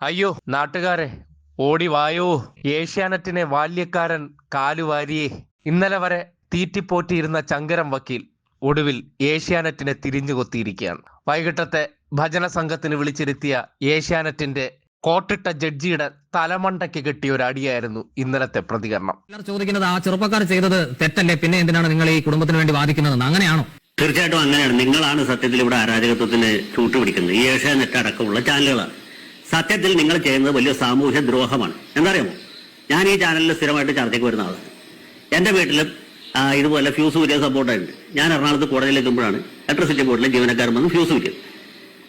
അയ്യോ നാട്ടുകാരെ ഓടി വായോ. ഏഷ്യാനെറ്റിനെ ബാല്യക്കാരൻ കാലുവാരിയേ ഇന്നലെ വരെ തീറ്റിപ്പോറ്റിയിരുന്ന ചങ്കരം വക്കീൽ ഒടുവിൽ ഏഷ്യാനെറ്റിനെ തിരിഞ്ഞു കൊത്തിയിരിക്കുകയാണ് വൈകിട്ടത്തെ ഭജന സംഘത്തിന് വിളിച്ചിരുത്തിയ ഏഷ്യാനെറ്റിന്റെ കോട്ടിട്ട ജഡ്ജിയുടെ തലമണ്ടയ്ക്ക് കിട്ടിയ ഒരു അടിയായിരുന്നു ഇന്നലത്തെ പ്രതികരണം. ചോദിക്കുന്നത് ആ ചെറുപ്പക്കാർ ചെയ്തത് തെറ്റല്ലേ? പിന്നെ എന്തിനാണ് നിങ്ങൾ ഈ കുടുംബത്തിന് വേണ്ടി വാദിക്കുന്നത് അങ്ങനെയാണോ? തീർച്ചയായിട്ടും അങ്ങനെയാണ്. നിങ്ങളാണ് സത്യത്തിൽ ഇവിടെ അരാജകത്വത്തിന് ചൂട്ടുപിടിക്കുന്നത്. ഈ ഏഷ്യാനെറ്റ് അടക്കമുള്ള ചാനലുകളാണ്. സത്യത്തിൽ നിങ്ങൾ ചെയ്യുന്നത് വലിയ സാമൂഹ്യ ദ്രോഹമാണ്. എന്തറിയാമോ ഞാൻ ഈ ചാനലിൽ സ്ഥിരമായിട്ട് ചർച്ചയ്ക്ക് വരുന്ന ആളാണ്. എന്റെ വീട്ടിലും ഇതുപോലെ ഫ്യൂസ് ഊരിയ സപ്പോർട്ടായിട്ടുണ്ട് ഞാൻ എറണാകുളത്ത് കോടതിയിൽ എത്തുമ്പോഴാണ് ഇലക്ട്രിസിറ്റി ബോർഡിലെ ജീവനക്കാരൻ വന്ന് ഫ്യൂസ് ഊരിയത്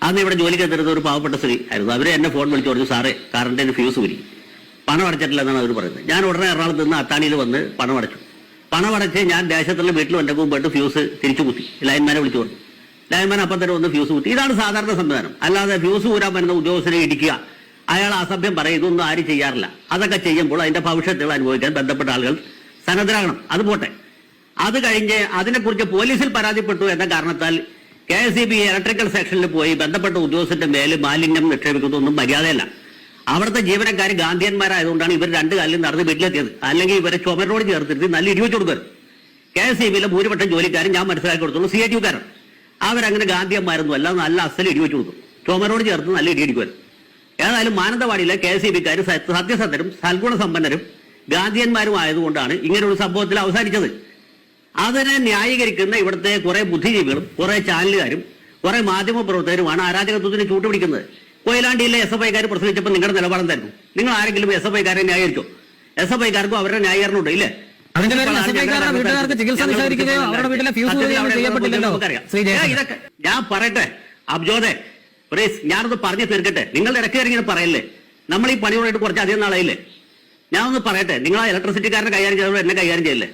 അന്ന് ഇവിടെ ജോലിക്ക് എത്തിരുന്ന ഒരു പാവപ്പെട്ട സ്ത്രീ ആയിരുന്നു. അവരെ എന്നെ ഫോൺ വിളിച്ചു പറഞ്ഞു സാറേ കറണ്ടിന് ഫ്യൂസ് ഊരി. പണം അടച്ചിട്ടില്ല എന്നാണ് അവർ പറയുന്നത്. ഞാൻ ഉടനെ എറണാകുളത്ത് നിന്ന് അത്താണിയിൽ വന്ന് പണം അടച്ചു. പണം അടച്ച് ഞാൻ ദേശത്തുള്ള വീട്ടിൽ എന്റെ മുമ്പായിട്ട് ഫ്യൂസ് തിരിച്ചു കുത്തി. ലൈൻമാനെ വിളിച്ചു പറഞ്ഞു. ലൈൻമാൻ അപ്പം തന്നെ ഒന്ന് ഫ്യൂസ് കുത്തി. ഇതാണ് സാധാരണ സംവിധാനം. അല്ലാതെ ഫ്യൂസ് ഊരാൻ വരുന്ന ഉദ്യോഗസ്ഥരെ ഇടിക്കുക. അയാൾ അസഭ്യം പറയും ഇതൊന്നും ആരും ചെയ്യാറില്ല. അതൊക്കെ ചെയ്യുമ്പോൾ അതിന്റെ ഭവിഷ്യത്തുകൾ അനുഭവിക്കാൻ ബന്ധപ്പെട്ട ആളുകൾ സന്നദ്ധരാകണം. അത് പോട്ടെ. അത് കഴിഞ്ഞ് അതിനെക്കുറിച്ച് പോലീസിൽ പരാതിപ്പെട്ടു എന്ന കാരണത്താൽ K S E B electrical സെക്ഷനിൽ പോയി ബന്ധപ്പെട്ട ഉദ്യോഗസ്ഥന്റെ മേൽ മാലിന്യം നിക്ഷേപിക്കുന്നതൊന്നും മര്യാദയല്ല. അവിടുത്തെ ജീവനക്കാർ ഗാന്ധിയന്മാരായതുകൊണ്ടാണ് ഇവർ രണ്ട് കാലിലും നടന്ന് വീട്ടിലെത്തിയത്. അല്ലെങ്കിൽ ഇവരെ ചുമരോട് ചേർത്തിരുത്തി നല്ല ഇരുപത്തി കൊടുക്കരുത് കെ എസ് ഇ ബിയിലെ ഭൂരിപക്ഷം ജോലിക്കാരും ഞാൻ മനസ്സിലാക്കി കൊടുത്തുള്ളൂ. സി എച്ച് യുക്കാരൻ അവരങ്ങനെ ഗാന്ധിയന്മാരൊന്നും അല്ല നല്ല അസൽ ഇടിവെച്ച് കൊടുക്കും ചുമരോട് ചേർത്ത് നല്ല ഇടി അടിക്കുവാൻ. ഏതായാലും മാനന്തവാടിയിലെ കെ എസ് ഇ ബിക്കാർ സത്യസന്ധരും സൽഗുണ സമ്പന്നരും ഗാന്ധിയന്മാരും ആയതുകൊണ്ടാണ് ഇങ്ങനെ ഒരു സംഭവത്തിൽ അവസാനിച്ചത്. അതിനെ ന്യായീകരിക്കുന്ന ഇവിടുത്തെ കുറെ ബുദ്ധിജീവികളും കുറെ ചാനലുകാരും കുറെ മാധ്യമ പ്രവർത്തകരുമാണ് അരാജകത്വത്തിന് ചൂട്ടുപിടിക്കുന്നത്. കൊയിലാണ്ടിയിലെ എസ് എഫ് ഐക്കാർ പ്രസംഗിച്ചപ്പോൾ നിങ്ങളുടെ നിലപാടെന്തായിരുന്നു? നിങ്ങൾ ആരെങ്കിലും എസ് എഫ് ഐക്കാരെ ന്യായീകരിച്ചോ? എസ് എഫ് ഐക്കാർക്കും അവരുടെ ന്യായീകരണം ഉണ്ട് ഇല്ലേ? അതിന്റെ പേരിൽ എസ് എഫ് ഐക്കാരുടെ വീട്ടുകാർക്ക് ചികിത്സ നിഷേധിക്കുകയോ അവരുടെ വീട്ടിലെ ഫ്യൂസ് ഊരുകയോ ചെയ്യപ്പെട്ടില്ലല്ലോ. ശ്രീ ഞാൻ ഇതൊക്കെ ഞാൻ പറയട്ടെ. അബ്ജോദെ പ്രേസ് ഞാനൊന്ന് പറഞ്ഞു തീർക്കട്ടെ. നിങ്ങൾ ഇടയ്ക്ക് ഇങ്ങനെ പറയല്ലേ? നമ്മൾ ഈ പണിയോടായിട്ട് കുറച്ച് അധികം നാളായില്ലേ? ഞാൻ ഒന്ന് പറയട്ടെ. നിങ്ങൾ ആ ഇലക്ട്രിസിറ്റിക്കാരനെ കൈകാര്യം ചെയ്തപ്പോൾ എന്നെ കൈകാര്യം ചെയ്യല്ലേ?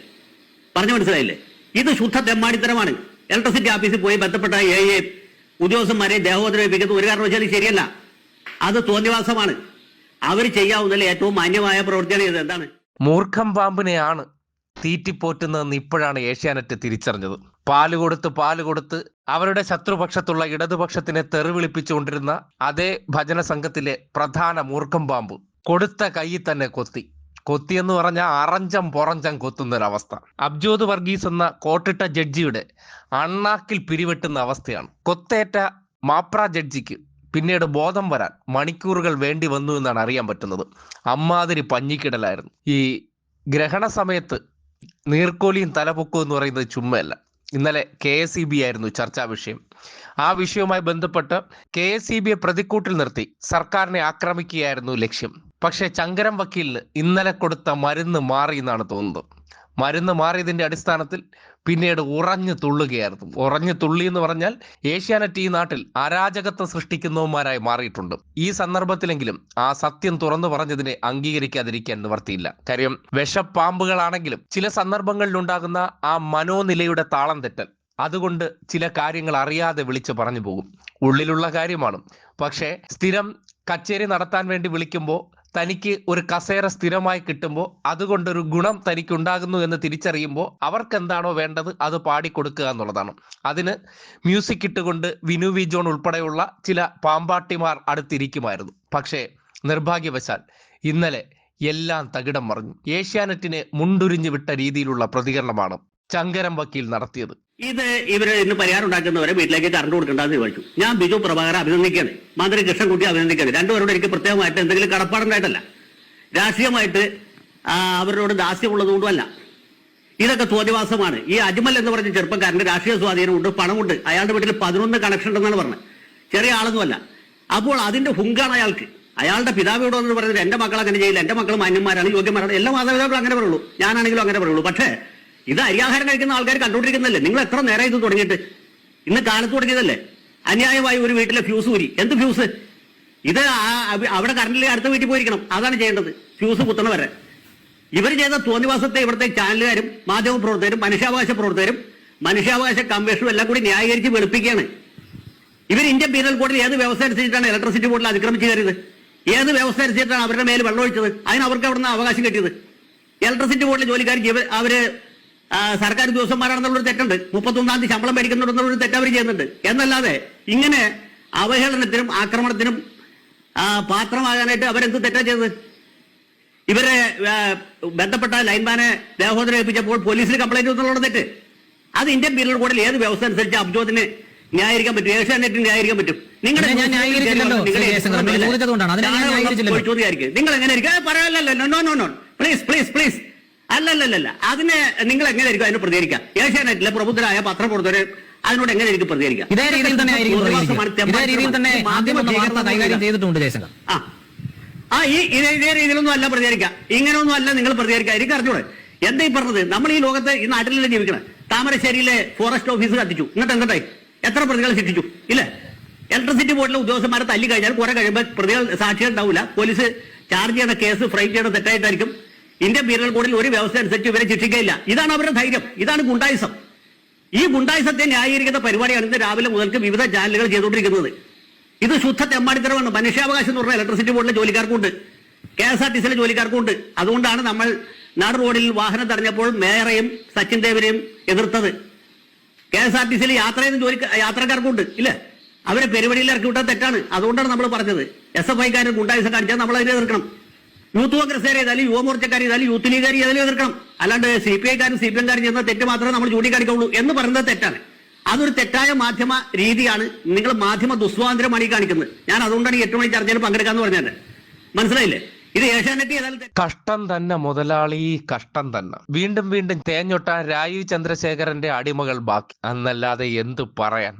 പറഞ്ഞു മനസ്സിലായില്ലേ? ഇത് ശുദ്ധ തെമ്മാടിത്തരമാണ്. ഇലക്ട്രിസിറ്റി ഓഫീസിൽ പോയി ബന്ധപ്പെട്ട എ എ ഉദ്യോഗസ്ഥന്മാരെ ദേഹോദ്രവിപ്പിക്കുന്നത് ഒരു കാരണവശാലും ശരിയല്ല. അത് തോന്നിവാസമാണ് അവർ ചെയ്യാവുന്നതിൽ ഏറ്റവും മാന്യമായ പ്രവൃത്തിയാണ് ഇത് എന്താണ്? മൂർഖം പാമ്പിനെയാണ് തീറ്റിപ്പോറ്റുന്നതെന്ന് ഇപ്പോഴാണ് ഏഷ്യാനെറ്റ് തിരിച്ചറിഞ്ഞത്. പാൽ കൊടുത്ത് പാൽ കൊടുത്ത് അവരുടെ ശത്രുപക്ഷത്തുള്ള ഇടതുപക്ഷത്തിനെ തെറിവിളിപ്പിച്ചുകൊണ്ടിരുന്ന അതേ ഭജന സംഘത്തിലെ പ്രധാന മൂർഖം പാമ്പ് കൊടുത്ത കൈയിൽ തന്നെ കൊത്തി. കൊത്തിയെന്ന് പറഞ്ഞാൽ അറഞ്ചം പൊറഞ്ചം കൊത്തുന്ന അവസ്ഥ അബ്ജോദ് വർഗീസ് എന്ന കോട്ടിട്ട ജഡ്ജിയുടെ അണ്ണാക്കിൽ പിരിവെട്ടുന്ന അവസ്ഥയാണ്. കൊത്തേറ്റ മാപ്ര ജഡ്ജിക്ക് പിന്നീട് ബോധം വരാൻ മണിക്കൂറുകൾ വേണ്ടി വന്നു എന്നാണ് അറിയാൻ പറ്റുന്നത്. അമ്മാതിരി പഞ്ഞിക്കിടലായിരുന്നു. ഈ ഗ്രഹണ സമയത്ത് നീർക്കോലിയും തലപൊക്കും എന്ന് പറയുന്നത് ചുമ്മയല്ല ഇന്നലെ കെ എസ് ഇ ബി ആയിരുന്നു ചർച്ചാ വിഷയം. ആ വിഷയവുമായി ബന്ധപ്പെട്ട് കെ എസ് ഇ ബിയെ പ്രതിക്കൂട്ടിൽ നിർത്തി. സർക്കാരിനെ ആക്രമിക്കുകയായിരുന്നു ലക്ഷ്യം. പക്ഷേ ചങ്കരം വക്കീലിന് ഇന്നലെ കൊടുത്ത മരുന്ന് മാറി എന്നാണ് തോന്നുന്നത്. മരുന്ന് മാറിയതിന്റെ അടിസ്ഥാനത്തിൽ പിന്നീട് ഉറഞ്ഞു തുള്ളുകയായിരുന്നു. ഉറഞ്ഞു തുള്ളി എന്ന് പറഞ്ഞാൽ ഏഷ്യാനെറ്റ് ഈ നാട്ടിൽ അരാജകത്വം സൃഷ്ടിക്കുന്നവന്മാരായി മാറിയിട്ടുണ്ട്. ഈ സന്ദർഭത്തിലെങ്കിലും ആ സത്യം തുറന്നു പറഞ്ഞതിനെ അംഗീകരിക്കാതിരിക്കാൻ നിവർത്തിയില്ല. കാര്യം വിഷപ്പാമ്പുകളാണെങ്കിലും ചില സന്ദർഭങ്ങളിൽ ഉണ്ടാകുന്ന ആ മനോനിലയുടെ താളം തെറ്റൽ. അതുകൊണ്ട് ചില കാര്യങ്ങൾ അറിയാതെ വിളിച്ചു പറഞ്ഞു പോകും. ഉള്ളിലുള്ള കാര്യമാണ്. പക്ഷേ സ്ഥിരം കച്ചേരി നടത്താൻ വേണ്ടി വിളിക്കുമ്പോൾ തനിക്ക് ഒരു കസേര സ്ഥിരമായി കിട്ടുമ്പോൾ അതുകൊണ്ടൊരു ഗുണം തനിക്ക് ഉണ്ടാകുന്നു എന്ന് തിരിച്ചറിയുമ്പോൾ അവർക്ക് എന്താണോ വേണ്ടത് അത് പാടിക്കൊടുക്കുക എന്നുള്ളതാണ്. അതിന് മ്യൂസിക് ഇട്ടുകൊണ്ട് വിനു വി ജോൺ ഉൾപ്പെടെയുള്ള ചില പാമ്പാട്ടിമാർ അടുത്തിരിക്കുമായിരുന്നു. പക്ഷേ നിർഭാഗ്യവശാൽ ഇന്നലെ എല്ലാം തകിടം മറിഞ്ഞു. ഏഷ്യാനെറ്റിനെ മുണ്ടുരിഞ്ഞു വിട്ട രീതിയിലുള്ള പ്രതികരണമാണ് ചങ്കരം വക്കീൽ നടത്തിയത്. ഇത് ഇവർ ഇന്ന് പരിഹാരം ഉണ്ടാക്കുന്നവരെ വീട്ടിലേക്ക് കറണ്ട് കൊടുക്കേണ്ടെന്ന് ചോദിച്ചു ഞാൻ ബിജു പ്രഭാകർ അഭിനന്ദിക്കുകയാണ്. മന്ത്രി കൃഷ്ണൻകുട്ടി അഭിനന്ദിക്കുകയാണ്. രണ്ടുപേരോട് എനിക്ക് പ്രത്യേകമായിട്ട് എന്തെങ്കിലും കടപ്പാടുണ്ടായിട്ടല്ല. രാഷ്ട്രീയമായിട്ട് അവരോട് ദാസ്യമുള്ളതുകൊണ്ടുമല്ല. ഇതൊക്കെ തോന്നിവാസമാണ് ഈ അജ്മൽ എന്ന് പറഞ്ഞ ചെറുപ്പക്കാരന്റെ രാഷ്ട്രീയ സ്വാധീനമുണ്ട് പണമുണ്ട്. അയാളുടെ വീട്ടിൽ പതിനൊന്ന് കണക്ഷൻ ഉണ്ടെന്നാണ് പറഞ്ഞത്. ചെറിയ ആളൊന്നുമല്ല. അപ്പോൾ അതിന്റെ ഹുങ്കാണ് അയാൾക്ക്. അയാളുടെ പിതാവ് ഇവിടെ വന്ന് പറയുന്നത് എന്റെ മക്കൾ അങ്ങനെ ചെയ്യില്ല. എന്റെ മക്കൾ മാന്യന്മാരാണ് യോഗ്യന്മാരാണ്. എല്ലാ മാതാപിതാക്കളും അങ്ങനെ പറയുള്ളൂ. ഞാനാണെങ്കിലും അങ്ങനെ പറയുള്ളൂ. പക്ഷേ ഇത് അരിയാഹാരം കഴിക്കുന്ന ആൾക്കാർ കണ്ടുകൊണ്ടിരിക്കുന്നല്ലേ നിങ്ങൾ എത്ര നേരം ഇത് തുടങ്ങിയിട്ട്? ഇന്ന് കാലത്ത് തുടങ്ങിയതല്ലേ? അന്യായമായി ഒരു വീട്ടിലെ ഫ്യൂസ് ഊരി. എന്ത് ഫ്യൂസ് ഇത് അവിടെ കറണ്ടിലെ അടുത്ത വീട്ടിൽ പോയിരിക്കണം. അതാണ് ചെയ്യേണ്ടത്. ഫ്യൂസ് കുത്തണ വരെ. ഇവർ ചെയ്ത തോന്നിവാസത്തെ ഇവിടുത്തെ ചാനലുകാരും മാധ്യമ പ്രവർത്തകരും മനുഷ്യാവകാശ പ്രവർത്തകരും മനുഷ്യാവകാശ കമ്മീഷനും എല്ലാം കൂടി ന്യായീകരിച്ച് വെളുപ്പിക്കുകയാണ്. ഇവർ ഇന്ത്യൻ പീനൽ കോഡിൽ ഏത് വ്യവസ്ഥ അനുസരിച്ചിട്ടാണ് ഇലക്ട്രിസിറ്റി ബോർഡിൽ അതിക്രമിച്ച് കയറിയത്? ഏത് വ്യവസ്ഥ അനുസരിച്ചിട്ടാണ് അവരുടെ മേൽ വെള്ളമൊഴിച്ചത്? അതിന് അവർക്ക് അവിടുന്ന് അവകാശം കിട്ടിയത്. ഇലക്ട്രിസിറ്റി ബോർഡിലെ ജോലിക്കാർ ജീവ അവർ സർക്കാർ ഉദ്യോഗസ്ഥന്മാരാണെന്നുള്ളൊരു തെറ്റുണ്ട്. മുപ്പത്തൊന്നാം തീയതി ശമ്പളം മേടിക്കുന്നുണ്ടെന്നുള്ളൊരു തെറ്റ് അവർ ചെയ്യുന്നുണ്ട്. എന്നല്ലാതെ ഇങ്ങനെ അവഹേളനത്തിനും ആക്രമണത്തിനും പാത്രമാകാനായിട്ട് അവരെന്ത് തെറ്റാ ചെയ്തത്? ഇവരെ ബന്ധപ്പെട്ട ലൈൻമാനെ ദേഹോദരം ഏൽപ്പിച്ചപ്പോൾ പോലീസിന് കംപ്ലൈന്റ് എന്നുള്ള തെറ്റ്. അത് ഇന്ത്യൻ പീനൽ കോഡിൽ ഏത് വ്യവസ്ഥ അനുസരിച്ച് അബ്ജോദിനെ ന്യായീകരിക്കാൻ പറ്റും? ഏഷ്യാനെറ്റിന് ന്യായീകരിക്കാൻ പറ്റും? നിങ്ങളെ നിങ്ങൾ എങ്ങനെ പറയല്ലോ no no no please please please അല്ലല്ലല്ല അതിനെ നിങ്ങൾ എങ്ങനെയായിരിക്കും അതിന് പ്രതികരിക്കാം ഏഷ്യാനെറ്റിലെ പ്രബുദ്ധരായ പത്രപ്രവർത്തകരെ അതിനോട് എങ്ങനെ ആയിരിക്കും പ്രതികരിക്കാം ഇതേ രീതിയിൽ തന്നെ പ്രതികരിക്കുക. ഇതേ രീതിയിൽ തന്നെ മാധ്യമ വന്ന വാർത്ത കൈകാര്യം ചെയ്തിട്ടുണ്ട് ജയശങ്കർ. ആ. ആ ഈ ഇതേ ഇതേ രീതിയിലൊന്നും അല്ല പ്രതികരിക്കുക. ഇങ്ങനെയൊന്നും അല്ല നിങ്ങൾ പ്രതികരിക്കുക. എനിക്ക് അറിഞ്ഞൂടെ? എന്താ ഈ പറഞ്ഞത്? നമ്മൾ ഈ ലോകത്ത് ഈ നാട്ടിലല്ലേ ജീവിക്കണം? താമരശ്ശേരിയിലെ ഫോറസ്റ്റ് ഓഫീസ് കത്തിച്ചു. എന്നിട്ട് എന്തായി എത്ര പ്രതികളെ ശിക്ഷിച്ചു? ഇല്ലേ? ഇലക്ട്രിസിറ്റി ബോർഡിലെ ഉദ്യോഗസ്ഥന്മാരെ തല്ലി കഴിഞ്ഞാൽ കുറെ കഴിയുമ്പോൾ പ്രതികൾ സാക്ഷികൾ ഉണ്ടാവില്ല പോലീസ് ചാർജ് ചെയ്യുന്ന കേസ് ഫ്രൈറ്റ് ചെയ്യുന്ന തെറ്റായിട്ടായിരിക്കും. ഇന്ത്യൻ പീനൽ കോഡിൽ ഒരു വ്യവസ്ഥ അനുസരിച്ച് ഇവരെ ശിക്ഷിക്കയില്ല ഇതാണ് അവരുടെ ധൈര്യം. ഇതാണ് ഗുണ്ടായുസം. ഈ ഗുണ്ടായുസത്തെ ന്യായീകരിക്കുന്ന പരിപാടിയാണ് ഇന്ന് രാവിലെ മുതൽക്ക് വിവിധ ചാനലുകൾ ചെയ്തുകൊണ്ടിരിക്കുന്നത്. ഇത് ശുദ്ധ തെമ്മാടിത്തരമാണ്. മനുഷ്യാവകാശം എന്ന് പറഞ്ഞാൽ ഇലക്ട്രിസിറ്റി ബോർഡിലെ ജോലിക്കാർക്കുണ്ട്. കെ എസ് ആർ ടി സിയിലെ ജോലിക്കാർക്കുണ്ട്. അതുകൊണ്ടാണ് നമ്മൾ നാട് റോഡിൽ വാഹനം തടഞ്ഞപ്പോൾ മേയറെയും സച്ചിൻ ദേവിനെയും എതിർത്തത്. കെ എസ് ആർ ടി സിയിൽ യാത്ര ചെയ്യുന്ന ജോലി യാത്രക്കാർക്കുണ്ട്. ഇല്ലേ? അവരെ പെരുവഴിയിൽ ഇറക്കി വിട്ടാൽ തെറ്റാണ്. അതുകൊണ്ടാണ് നമ്മൾ പറഞ്ഞത്. എസ് എഫ് ഐക്കാരൻ ഗുണ്ടായിസം കാണിച്ചാൽ നമ്മൾ അതിനെ എതിർക്കണം. യൂത്ത് യുവമോർച്ചക്കാർ ഏതായാലും യൂത്ത് ലീഗുകാർ ഏതായാലും എതിർക്കണം. അല്ലാണ്ട് സി പി ഐക്കാരും സി പി എംകാരും ചെയ്യുന്ന തെറ്റ് മാത്രമേ നമ്മൾ ചൂണ്ടിക്കാണിക്കുള്ളൂ എന്ന് പറയുന്നത് തെറ്റാണ്. അതൊരു തെറ്റായ മാധ്യമ രീതിയാണ് നിങ്ങൾ മാധ്യമ ദുസ്വാതന്ത്ര്യമാണ് ഈ കാണിക്കുന്നത്. ഞാൻ അതുകൊണ്ടാണ് എട്ട് മണി ചർച്ചയിൽ പങ്കെടുക്കാന്ന് പറഞ്ഞത്. മനസ്സിലായില്ലേ? കഷ്ടം തന്നെ മുതലാളി കഷ്ടം തന്നെ. വീണ്ടും വീണ്ടും തേഞ്ഞൊട്ടാൻ രാജീവ് ചന്ദ്രശേഖരന്റെ അടിമകൾ ബാക്കി. അന്നല്ലാതെ എന്തു പറയാൻ?